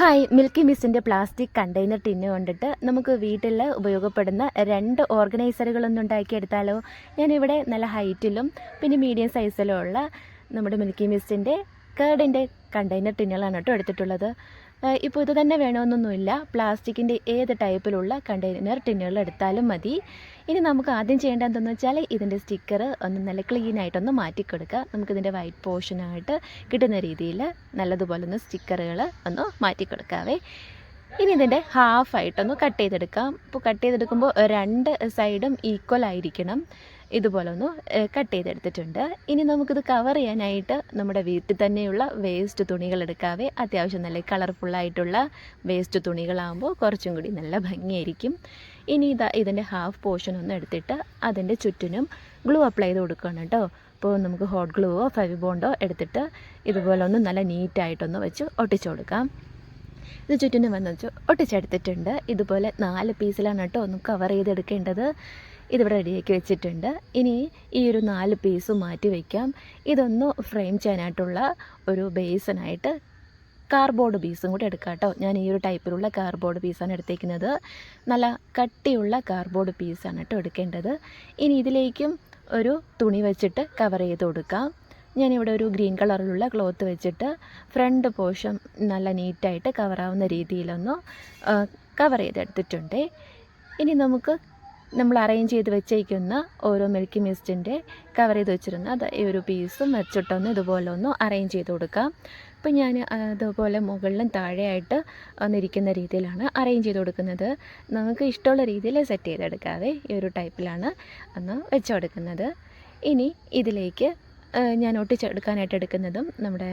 Hi milky മിസ്റ്റിന്റെ plastic container tin കൊണ്ടിട്ട് നമുക്ക് വീട്ടിൽ ഉപയോഗപ്പെടുന്ന രണ്ട് ഓർഗനൈസറുകളൊന്നും ഉണ്ടാക്കിയെടുത്താലോ? ഞാനിവിടെ നല്ല ഹൈറ്റിലും പിന്നെ മീഡിയം സൈസിലും ഉള്ള നമ്മുടെ മിൽക്കി മിസ്റ്റിന്റെ കേർഡിന്റെ കണ്ടെയ്നർ ടിന്നുകളാണ് കേട്ടോ എടുത്തിട്ടുള്ളത്. ഇപ്പോൾ ഇത് തന്നെ വേണമെന്നൊന്നുമില്ല. പ്ലാസ്റ്റിക്കിന്റെ ഏത് ടൈപ്പിലുള്ള കണ്ടെയ്നർ ടിന്നുകൾ എടുത്താലും മതി. ഇനി നമുക്ക് ആദ്യം ചെയ്യേണ്ടത് എന്തെന്ന് വെച്ചാൽ ഇതിന്റെ സ്റ്റിക്കർ ഒന്ന് നല്ല ക്ലീൻ ആയിട്ടൊന്ന് മാറ്റി കൊടുക്കുക നമുക്കിതിന്റെ വൈറ്റ് പോർഷനായിട്ട് കിട്ടുന്ന രീതിയിൽ നല്ലതുപോലെ ഒന്ന് സ്റ്റിക്കറുകൾ ഒന്ന് മാറ്റി കൊടുക്കാവേ ഇനി ഇതിന്റെ ഹാഫ് ആയിട്ടൊന്ന് കട്ട് ചെയ്തെടുക്കാം. ഇപ്പോൾ കട്ട് ചെയ്തെടുക്കുമ്പോൾ രണ്ട് സൈഡും ഈക്വൽ ആയിരിക്കണം. ഇതുപോലെ ഒന്ന് കട്ട് ചെയ്തെടുത്തിട്ടുണ്ട്. ഇനി നമുക്കിത് കവർ ചെയ്യാനായിട്ട് നമ്മുടെ വീട്ടിൽ തന്നെയുള്ള വേസ്റ്റ് തുണികൾ എടുക്കാവേ. അത്യാവശ്യം നല്ല കളർഫുള്ളായിട്ടുള്ള വേസ്റ്റ് തുണികളാകുമ്പോൾ കുറച്ചും കൂടി നല്ല ഭംഗിയായിരിക്കും. ഇനി ഇതാ ഇതിന്റെ ഹാഫ് പോർഷൻ ഒന്ന് എടുത്തിട്ട് അതിന്റെ ചുറ്റിനും ഗ്ലൂ അപ്ലൈ ചെയ്ത് കൊടുക്കണം കേട്ടോ. അപ്പോൾ നമുക്ക് ഹോട്ട് ഗ്ലൂവോ ഫൈവ് ബോണ്ടോ എടുത്തിട്ട് ഇതുപോലെ ഒന്ന് നല്ല നീറ്റായിട്ടൊന്ന് വെച്ച് ഒട്ടിച്ചു കൊടുക്കാം. ഇത് ചുറ്റിനും വന്ന് വെച്ച് ഒട്ടിച്ചെടുത്തിട്ടുണ്ട്. ഇതുപോലെ നാല് പീസിലാണ് കേട്ടോ ഒന്ന് കവർ ചെയ്തെടുക്കേണ്ടത്. ഇതിവിടെ റെഡിയാക്കി വെച്ചിട്ടുണ്ട്. ഇനി ഈ ഒരു നാല് പീസ് മാറ്റി വയ്ക്കാം ഇതൊന്ന് ഫ്രെയിം ചെയ്യാനായിട്ടുള്ള ഒരു ബേസിനായിട്ട് കാർബോർഡ് പീസും കൂടി എടുക്കാം കേട്ടോ. ഞാൻ ഈ ഒരു ടൈപ്പിലുള്ള കാർബോർഡ് പീസാണ് എടുത്തേക്കുന്നത്. നല്ല കട്ടിയുള്ള കാർബോർഡ് പീസാണ് കേട്ടോ എടുക്കേണ്ടത്. ഇനി ഇതിലേക്കും ഒരു തുണി വെച്ചിട്ട് കവർ ചെയ്ത് കൊടുക്കാം. ഞാനിവിടെ ഒരു ഗ്രീൻ കളറിലുള്ള ക്ലോത്ത് വെച്ചിട്ട് ഫ്രണ്ട് പോർഷൻ നല്ല നീറ്റായിട്ട് കവറാവുന്ന രീതിയിലൊന്ന് കവർ ചെയ്തെടുത്തിട്ടുണ്ട്. ഇനി നമുക്ക് നമ്മൾ അറേഞ്ച് ചെയ്ത് വെച്ചേക്കുന്ന ഓരോ മിൽക്കി മിസ്റ്റിന്റെ കവർ ചെയ്ത് വെച്ചിരുന്ന അത് ഈ ഒരു പീസും വെച്ചിട്ടൊന്ന് ഇതുപോലെ ഒന്ന് അറേഞ്ച് ചെയ്ത് കൊടുക്കാം. ഇപ്പം ഞാൻ അതുപോലെ മുകളിലും താഴെയായിട്ട് വന്നിരിക്കുന്ന രീതിയിലാണ് അറേഞ്ച് ചെയ്ത് കൊടുക്കുന്നത്. നമുക്ക് ഇഷ്ടമുള്ള രീതിയിൽ സെറ്റ് ചെയ്തെടുക്കാതെ ഈ ഒരു ടൈപ്പിലാണ് ഒന്ന് വെച്ച് കൊടുക്കുന്നത്. ഇനി ഇതിലേക്ക് ഞാൻ ഒട്ടിച്ചെടുക്കാനായിട്ട് എടുക്കുന്നതും നമ്മുടെ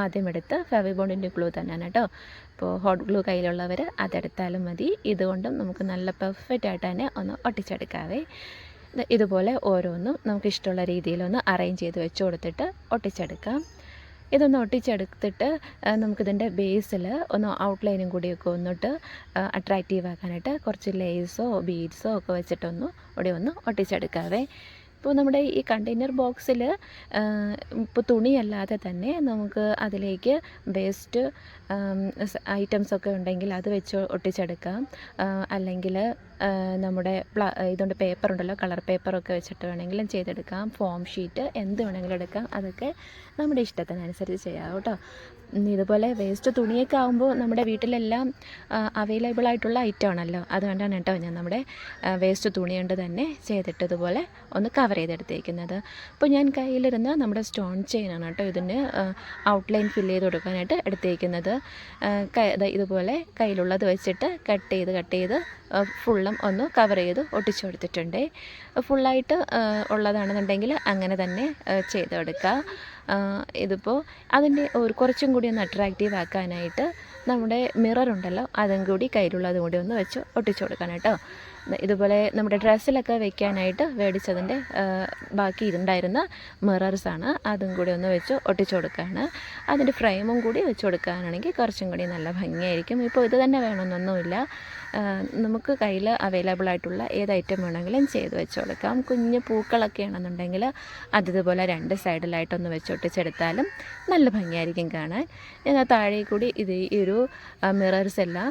ആദ്യം എടുത്ത് ഫെവി ബോണ്ടിന്റെ ഗ്ലൂ തന്നെയാണ് കേട്ടോ. അപ്പോൾ ഹോട്ട് ഗ്ലൂ കയ്യിലുള്ളവർ അതെടുത്താലും മതി. ഇതുകൊണ്ടും നമുക്ക് നല്ല പെർഫെക്റ്റ് ആയിട്ട് തന്നെ ഒന്ന് ഒട്ടിച്ചെടുക്കാവേ. ഇതുപോലെ ഓരോന്നും നമുക്ക് ഇഷ്ടമുള്ള രീതിയിലൊന്ന് അറേഞ്ച് ചെയ്ത് വെച്ച് കൊടുത്തിട്ട് ഒട്ടിച്ചെടുക്കാം. ഇതൊന്ന് ഒട്ടിച്ചെടുത്തിട്ട് നമുക്കിതിന്റെ ബേസിൽ ഒന്ന് ഔട്ട്ലൈനും കൂടിയൊക്കെ ഒന്നിട്ട് അട്രാക്റ്റീവ് ആക്കാനായിട്ട് കുറച്ച് ലേസോ ബീഡ്സോ ഒക്കെ വെച്ചിട്ടൊന്ന് ഇവിടെ ഒന്ന് ഒട്ടിച്ചെടുക്കാവേ. ഇപ്പോൾ നമ്മുടെ ഈ കണ്ടെയ്നർ ബോക്സിൽ ഇപ്പോൾ തുണിയല്ലാതെ തന്നെ നമുക്ക് അതിലേക്ക് വേസ്റ്റ് ഐറ്റംസ് ഒക്കെ ഉണ്ടെങ്കിൽ അത് വെച്ച് ഒട്ടിച്ചെടുക്കാം. അല്ലെങ്കിൽ നമ്മുടെ പ്ല ഇതുകൊണ്ട് പേപ്പർ ഉണ്ടല്ലോ കളർ പേപ്പറൊക്കെ വെച്ചിട്ട് വേണമെങ്കിലും ചെയ്തെടുക്കാം. ഫോം ഷീറ്റ് എന്ത് വേണമെങ്കിലും എടുക്കാം. അതൊക്കെ നമ്മുടെ ഇഷ്ടത്തിനനുസരിച്ച് ചെയ്യാം കേട്ടോ. ഇതുപോലെ വേസ്റ്റ് തുണിയൊക്കെ ആകുമ്പോൾ നമ്മുടെ വീട്ടിലെല്ലാം അവൈലബിൾ ആയിട്ടുള്ള ഐറ്റം ആണല്ലോ. അതുകൊണ്ടാണ് കേട്ടോ ഞാൻ നമ്മുടെ വേസ്റ്റ് തുണി കൊണ്ട് തന്നെ ചെയ്തിട്ട് ഇതുപോലെ ഒന്ന് കവർ ചെയ്തെടുത്തേക്കുന്നത്. അപ്പോൾ ഞാൻ കയ്യിലിരുന്ന് നമ്മുടെ സ്റ്റോൺ ചെയിനാണ് കേട്ടോ ഇതിന് ഔട്ട്ലൈൻ ഫില്ല് ചെയ്ത് കൊടുക്കാനായിട്ട് എടുത്തേക്കുന്നത്. ഇതുപോലെ കയ്യിലുള്ളത് വെച്ചിട്ട് കട്ട് ചെയ്ത് കട്ട് ചെയ്ത് ഫുള്ളും ഒന്ന് കവർ ചെയ്ത് ഒട്ടിച്ചു കൊടുത്തിട്ടുണ്ട്. ഫുള്ളായിട്ട് ഉള്ളതാണെന്നുണ്ടെങ്കിൽ അങ്ങനെ തന്നെ ചെയ്തെടുക്കുക ഇതിപ്പോൾ അതിന്റെ ഒരു കുറച്ചും കൂടി ഒന്ന് അട്രാക്റ്റീവ് ആക്കാനായിട്ട് നമ്മുടെ മിറർ ഉണ്ടല്ലോ അതും കൂടി കയ്യിലുള്ളതും കൂടി ഒന്ന് വെച്ച് ഒട്ടിച്ചു കൊടുക്കണം കേട്ടോ. ഇതുപോലെ നമ്മുടെ ഡ്രസ്സിലൊക്കെ വെക്കാനായിട്ട് മേടിച്ചതിന്റെ ബാക്കി ഇതുണ്ടായിരുന്ന മിറേഴ്സാണ് അതും കൂടി ഒന്ന് വെച്ച് ഒട്ടിച്ചു കൊടുക്കുകയാണ് അതിന്റെ ഫ്രെയിമും കൂടി വെച്ച് കൊടുക്കാനാണെങ്കിൽ കുറച്ചും കൂടി നല്ല ഭംഗിയായിരിക്കും. ഇപ്പോൾ ഇത് തന്നെ വേണമെന്നൊന്നുമില്ല. നമുക്ക് കയ്യിൽ അവൈലബിൾ ആയിട്ടുള്ള ഏത് ഐറ്റം വേണമെങ്കിലും ചെയ്ത് വെച്ച് കൊടുക്കാം. കുഞ്ഞ് പൂക്കളൊക്കെ ആണെന്നുണ്ടെങ്കിൽ അതിതുപോലെ രണ്ട് സൈഡിലായിട്ടൊന്ന് വെച്ച് ഒട്ടിച്ചെടുത്താലും നല്ല ഭംഗിയായിരിക്കും കാണാൻ. ഞാൻ താഴെ കൂടി ഇത് ഈ ഒരു മിറേഴ്സ് എല്ലാം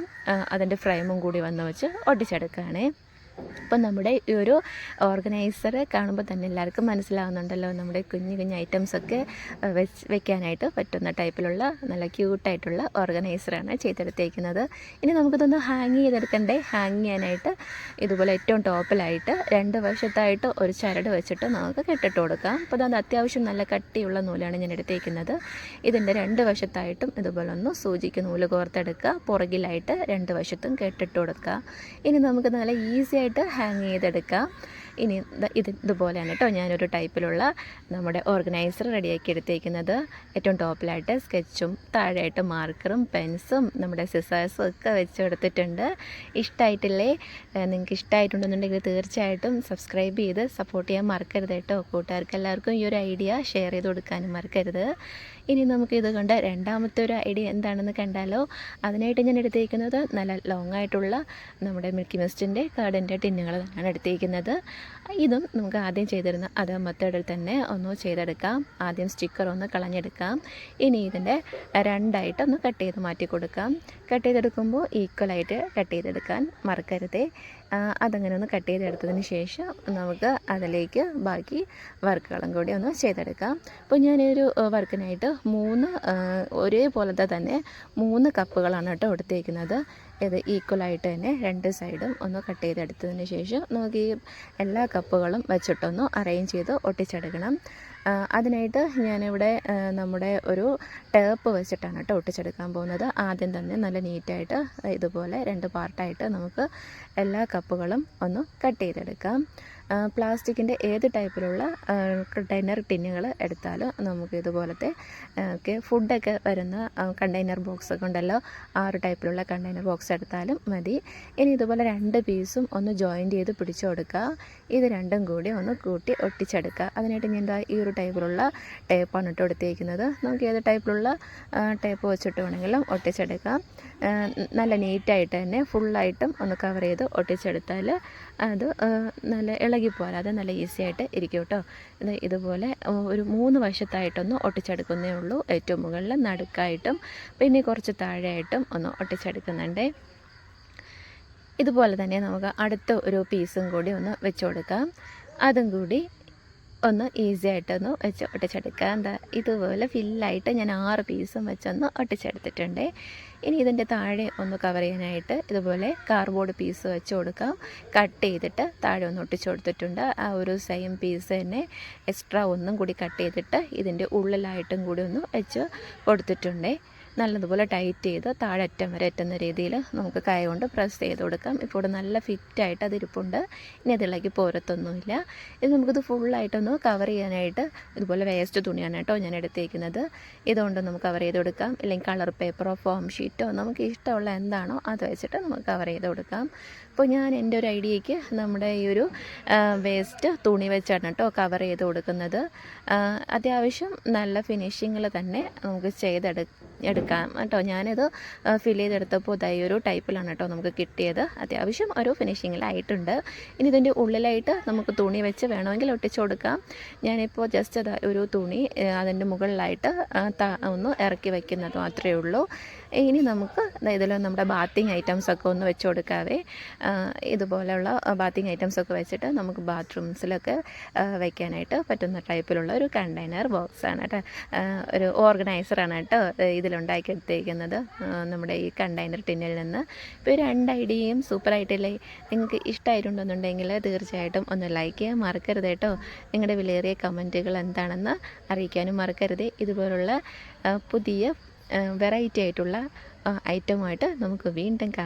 അതിന്റെ ഫ്രെയിമും കൂടി വന്ന് വെച്ച് ഒട്ടിച്ചെടുക്കുകയാണേ. അപ്പം നമ്മുടെ ഈ ഒരു ഓർഗനൈസർ കാണുമ്പോൾ തന്നെ എല്ലാവർക്കും മനസ്സിലാവുന്നുണ്ടല്ലോ നമ്മുടെ കുഞ്ഞു കുഞ്ഞു ഐറ്റംസൊക്കെ വെച്ച് വെക്കാനായിട്ട് പറ്റുന്ന ടൈപ്പിലുള്ള നല്ല ക്യൂട്ടായിട്ടുള്ള ഓർഗനൈസറാണ് ചെയ്തെടുത്തേക്കുന്നത്. ഇനി നമുക്കിതൊന്ന് ഹാങ് ചെയ്തെടുക്കണ്ടേ? ഹാങ് ചെയ്യാനായിട്ട് ഇതുപോലെ ഏറ്റവും ടോപ്പിലായിട്ട് രണ്ട് വശത്തായിട്ട് ഒരു ചരട് വെച്ചിട്ട് നമുക്ക് കെട്ടിട്ട് കൊടുക്കാം. അപ്പോൾ അത് അത്യാവശ്യം നല്ല കട്ടിയുള്ള നൂലാണ് ഞാൻ എടുത്തേക്കുന്നത്. ഇതിന്റെ രണ്ട് വശത്തായിട്ടും ഇതുപോലെ ഒന്ന് സൂചിക്ക് നൂൽ കോർത്തെടുക്കുക. പുറകിലായിട്ട് രണ്ട് വശത്തും കെട്ടിട്ട് കൊടുക്കുക. ഇനി നമുക്ക് നല്ല ഈസി ആയിട്ട് ഹാങ് ചെയ്തെടുക്കാം. ഇനി ഇത് ഇതുപോലെയാണ് കേട്ടോ ഞാനൊരു ടൈപ്പിലുള്ള നമ്മുടെ ഓർഗനൈസർ റെഡിയാക്കി എടുത്തേക്കുന്നത് ഏറ്റവും ടോപ്പിലായിട്ട് സ്കെച്ചും താഴെയായിട്ട് മാർക്കറും പെൻസും നമ്മുടെ സിസേഴ്സും ഒക്കെ വെച്ച് കൊടുത്തിട്ടുണ്ട് ഇഷ്ടമായിട്ടില്ലേ നിങ്ങൾക്ക് ഇഷ്ടമായിട്ടുണ്ടെന്നുണ്ടെങ്കിൽ തീർച്ചയായിട്ടും സബ്സ്ക്രൈബ് ചെയ്ത് സപ്പോർട്ട് ചെയ്യാൻ മറക്കരുത് കേട്ടോ. കൂട്ടുകാർക്ക് എല്ലാവർക്കും ഈ ഒരു ഐഡിയ ഷെയർ ചെയ്ത് കൊടുക്കാനും മറക്കരുത്. ഇനി നമുക്ക് ഇത് കൊണ്ട് രണ്ടാമത്തെ ഒരു ഐഡിയ എന്താണെന്ന് കണ്ടാലോ? അതിനായിട്ട് ഞാൻ എടുത്തേക്കുന്നത് നല്ല ലോങ് ആയിട്ടുള്ള നമ്മുടെ മിൽക്കി മിസ്റ്റിന്റെ കാർഡിന്റെ ടിന്നുകൾ തന്നെയാണ് എടുത്തേക്കുന്നത്. ഇതും നമുക്ക് ആദ്യം ചെയ്തിരുന്ന അതേ മെത്തേഡിൽ തന്നെ ഒന്ന് ചെയ്തെടുക്കാം. ആദ്യം സ്റ്റിക്കർ ഒന്ന് കളഞ്ഞെടുക്കാം. ഇനി ഇതിന്റെ രണ്ടായിട്ട് ഒന്ന് കട്ട് ചെയ്ത് മാറ്റി കൊടുക്കാം. കട്ട് ചെയ്തെടുക്കുമ്പോൾ ഈക്വലായിട്ട് കട്ട് ചെയ്തെടുക്കാൻ മറക്കരുതേ. അതങ്ങനെ ഒന്ന് കട്ട് ചെയ്തെടുത്തതിന് ശേഷം നമുക്ക് അതിലേക്ക് ബാക്കി വർക്കുകളും കൂടി ഒന്ന് ചെയ്തെടുക്കാം. അപ്പോൾ ഞാനൊരു വർക്കിനായിട്ട് മൂന്ന് ഒരേപോലത്തെ തന്നെ മൂന്ന് കപ്പുകളാണ് കേട്ടോ എടുത്തേക്കുന്നത്. ഇത് ഈക്വലായിട്ട് തന്നെ രണ്ട് സൈഡും ഒന്ന് കട്ട് ചെയ്തെടുത്തതിന് ശേഷം നമുക്ക് ഈ എല്ലാ കപ്പുകളും വെച്ചിട്ടൊന്ന് അറേഞ്ച് ചെയ്ത് ഒട്ടിച്ചെടുക്കണം. അതിനായിട്ട് ഞാനിവിടെ നമ്മുടെ ഒരു ടേപ്പ് വെച്ചിട്ടാണ് കേട്ടോ ഒട്ടിച്ചെടുക്കാൻ പോകുന്നത്. ആദ്യം തന്നെ നല്ല നീറ്റായിട്ട് ഇതുപോലെ രണ്ട് പാർട്ടായിട്ട് നമുക്ക് എല്ലാ കപ്പുകളും ഒന്ന് കട്ട് ചെയ്തെടുക്കാം. പ്ലാസ്റ്റിക്കിന്റെ ഏത് ടൈപ്പിലുള്ള കണ്ടെയ്നർ ടിന്നുകൾ എടുത്താലും നമുക്ക് ഇതുപോലത്തെ ഒക്കെ ഫുഡൊക്കെ വരുന്ന കണ്ടെയ്നർ ബോക്സ് കൊണ്ടല്ലോ ഉണ്ടല്ലോ. ആ ഒരു ടൈപ്പിലുള്ള കണ്ടെയ്നർ ബോക്സ് എടുത്താലും മതി. ഇനി ഇതുപോലെ രണ്ട് പീസും ഒന്ന് ജോയിന്റ് ചെയ്ത് പിടിച്ചു കൊടുക്കുക. ഇത് രണ്ടും കൂടി ഒന്ന് കൂട്ടി ഒട്ടിച്ചെടുക്കുക. അതിനായിട്ട് ഞാൻ എന്താ ഈ ഒരു ടൈപ്പിലുള്ള ടേപ്പാണ് ഇട്ട് കൊടുത്തേക്കുന്നത് നമുക്ക് ഏത് ടൈപ്പിലുള്ള ടേപ്പ് വെച്ചിട്ട് വേണമെങ്കിലും ഒട്ടിച്ചെടുക്കാം. നല്ല നീറ്റായിട്ട് തന്നെ ഫുള്ളായിട്ടും ഒന്ന് കവർ ചെയ്ത് ഒട്ടിച്ചെടുത്താൽ അത് നല്ല നല്ല ഇളകി പോരാതെ നല്ല ഈസി ആയിട്ട് ഇരിക്കും കേട്ടോ. ഇത് ഇതുപോലെ ഒരു മൂന്ന് വശത്തായിട്ടൊന്ന് ഒട്ടിച്ചെടുക്കുന്നേ ഉള്ളൂ. ഏറ്റവും മുകളിൽ നടുക്കായിട്ടും പിന്നെ കുറച്ച് താഴെയായിട്ടും ഒന്ന് ഒട്ടിച്ചെടുക്കുന്നുണ്ട്. ഇതുപോലെ തന്നെ നമുക്ക് അടുത്ത ഒരു പീസും കൂടി ഒന്ന് വെച്ച് കൊടുക്കാം. അതും കൂടി ഒന്ന് ഈസി ആയിട്ടൊന്ന് വെച്ച് ഒട്ടിച്ചെടുക്കാം. എന്താ ഇതുപോലെ ഫില്ലായിട്ട് ഞാൻ ആറ് പീസും വെച്ചൊന്ന് ഒട്ടിച്ചെടുത്തിട്ടുണ്ട്. ഇനി ഇതിന്റെ താഴെ ഒന്ന് കവർ ചെയ്യാനായിട്ട് ഇതുപോലെ കാർഡ്ബോർഡ് പീസ് വെച്ച് കൊടുക്കാം. കട്ട് ചെയ്തിട്ട് താഴെ ഒന്ന് ഒട്ടിച്ചു കൊടുത്തിട്ടുണ്ട്. ആ ഒരു സെയിം പീസ് തന്നെ എക്സ്ട്രാ ഒന്നും കൂടി കട്ട് ചെയ്തിട്ട് ഇതിന്റെ ഉള്ളിലായിട്ടും കൂടി ഒന്ന് വെച്ച് കൊടുത്തിട്ടുണ്ട്. നല്ലതുപോലെ ടൈറ്റ് ചെയ്ത് താഴെ അറ്റം വരെ എത്തുന്ന രീതിയിൽ നമുക്ക് കൈ കൊണ്ട് പ്രസ് ചെയ്ത് കൊടുക്കാം. ഇപ്പോൾ ഇവിടെ നല്ല ഫിറ്റായിട്ട് അതിരിപ്പുണ്ട്. ഇനി അതിലേക്ക് പോരത്തൊന്നുമില്ല. ഇത് നമുക്കിത് ഫുള്ളായിട്ടൊന്ന് കവർ ചെയ്യാനായിട്ട് ഇതുപോലെ വേസ്റ്റ് തുണിയാണ് കേട്ടോ ഞാൻ എടുത്തേക്കുന്നത്. ഇതുകൊണ്ട് നമുക്ക് കവർ ചെയ്ത് കൊടുക്കാം. ഇല്ലെങ്കിൽ കളർ പേപ്പറോ ഫോം ഷീറ്റോ നമുക്ക് ഇഷ്ടമുള്ള എന്താണോ അത് വെച്ചിട്ട് നമുക്ക് കവർ ചെയ്ത് കൊടുക്കാം. അപ്പോൾ ഞാൻ എന്റെ ഒരു ഐഡിയയ്ക്ക് നമ്മുടെ ഈ ഒരു വേസ്റ്റ് തുണി വെച്ചാണ് കേട്ടോ കവർ ചെയ്ത് കൊടുക്കുന്നത്. അത്യാവശ്യം നല്ല ഫിനിഷിങ്ങിൽ തന്നെ നമുക്ക് ചെയ്തെടു എടുക്കാം കേട്ടോ ഞാനിത് ഫിൽ ചെയ്തെടുത്തപ്പോൾ ഇതായി ഒരു ടൈപ്പിലാണ് കേട്ടോ നമുക്ക് കിട്ടിയത്. അത്യാവശ്യം ഒരു ഫിനിഷിങ്ങിലായിട്ടുണ്ട് ഇനി ഇതിന്റെ ഉള്ളിലായിട്ട് നമുക്ക് തുണി വെച്ച് വേണമെങ്കിൽ ഒട്ടിച്ചു കൊടുക്കാം. ഞാനിപ്പോൾ ജസ്റ്റ് ഒരു തുണി അതിന്റെ മുകളിലായിട്ട് ഒന്ന് ഇറക്കി വയ്ക്കുന്നത് മാത്രമേ ഉള്ളൂ. ഇനി നമുക്ക് ഇതിൽ നമ്മുടെ ബാത്തിങ് ഐറ്റംസ് ഒക്കെ ഒന്ന് വെച്ച് കൊടുക്കാവേ. ഇതുപോലെയുള്ള ബാത്തിങ് ഐറ്റംസ് ഒക്കെ വെച്ചിട്ട് നമുക്ക് ബാത്റൂംസിലൊക്കെ വയ്ക്കാനായിട്ട് പറ്റുന്ന ടൈപ്പിലുള്ള ഒരു കണ്ടെയ്നർ ബോക്സാണ് കേട്ടോ ഒരു ഓർഗനൈസറാണ് കേട്ടോ ഇതിലുണ്ടാക്കിയെടുത്തേക്കുന്നത് നമ്മുടെ ഈ കണ്ടെയ്നർ ടിന്നിൽ നിന്ന്. ഇപ്പോൾ രണ്ട് ഐഡിയയും സൂപ്പറായിട്ടില്ലേ നിങ്ങൾക്ക് ഇഷ്ടമായിട്ടുണ്ടെന്നുണ്ടെങ്കിൽ തീർച്ചയായിട്ടും ഒന്ന് ലൈക്ക് ചെയ്യാൻ മറക്കരുത് കേട്ടോ നിങ്ങളുടെ വിലയേറിയ കമന്റുകൾ എന്താണെന്ന് അറിയിക്കാനും മറക്കരുത്. ഇതുപോലുള്ള പുതിയ വെറൈറ്റി ആയിട്ടുള്ള ഐറ്റമായിട്ട് നമുക്ക് വീണ്ടും കാണാം.